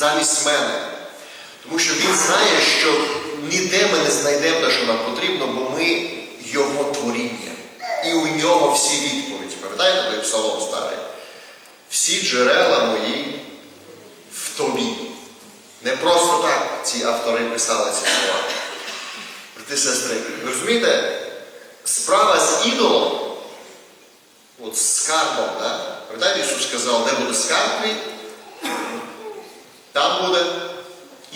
замість мене. Тому що він знає, що ніде ми не знайдемо те, що нам потрібно, бо ми його творіння. І у нього всі відповіді. Пам'ятаєте той псалом старий? Всі джерела мої в тобі. Не просто так ці автори писали ці слова. Брати сестри, розумієте, справа з ідолом, от з скарбом, да? пам'ятаєте, Ісус сказав, де буде скарб твій, буде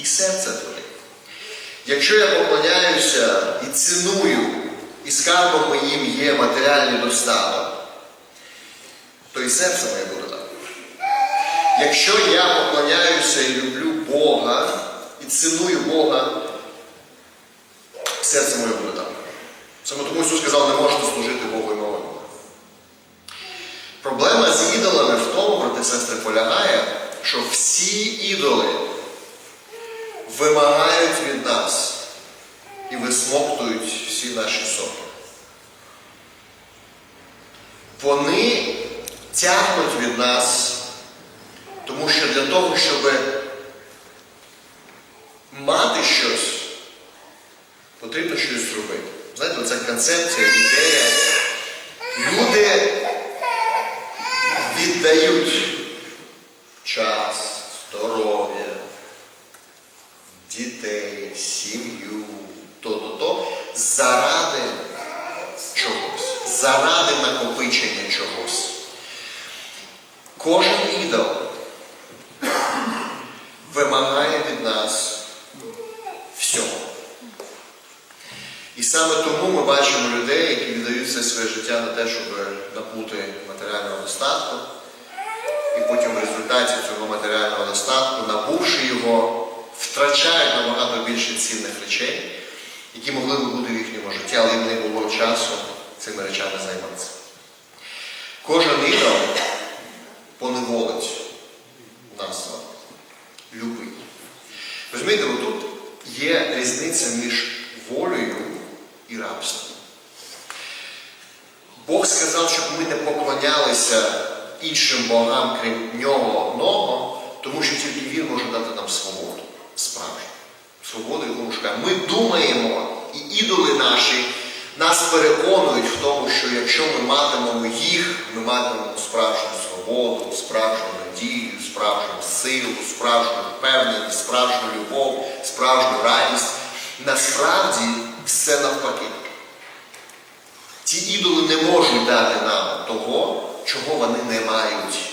і серце твоє. Якщо я поклоняюся і ціную, і скарбом моїм є матеріальний достаток, то і серце моє буде там. Якщо я поклоняюся і люблю Бога, і ціную Бога, серце моє буде там. Саме тому Ісус сказав, не можете служити Богу і мовою. Проблема з ідолами в тому, брати і сестри, полягає, що всі ідоли вимагають від нас і висмоктують всі наші соки. Вони тягнуть від нас, тому що для того, щоб мати щось, потрібно щось зробити. Знаєте, оця концепція, ідея. Люди віддають час, здоров'я, дітей, сім'ю, то-то-то заради чогось, заради накопичення чогось. Кожен ідол вимагає від нас всього. І саме тому ми бачимо людей, які віддають все своє життя на те, щоб набути матеріального достатку. Потім в результаті цього матеріального достатку, набувши його, втрачають набагато більше цінних речей, які могли би бути в їхньому житті, але їм не було часу цими речами займатися. Кожен ідол поневолить нас. Любий. Розумієте, тут є різниця між волею і рабством. Бог сказав, щоб ми не поклонялися іншим богам, крім нього одного, тому що тільки він може дати нам свободу. Справжню. Свободу, яку ми шукаємо. Ми думаємо, і ідоли наші нас переконують в тому, що якщо ми матимемо їх, ми матимемо справжню свободу, справжню надію, справжню силу, справжню впевненість, справжню любов, справжню радість. Насправді все навпаки. Ці ідоли не можуть дати нам того, чого вони не мають.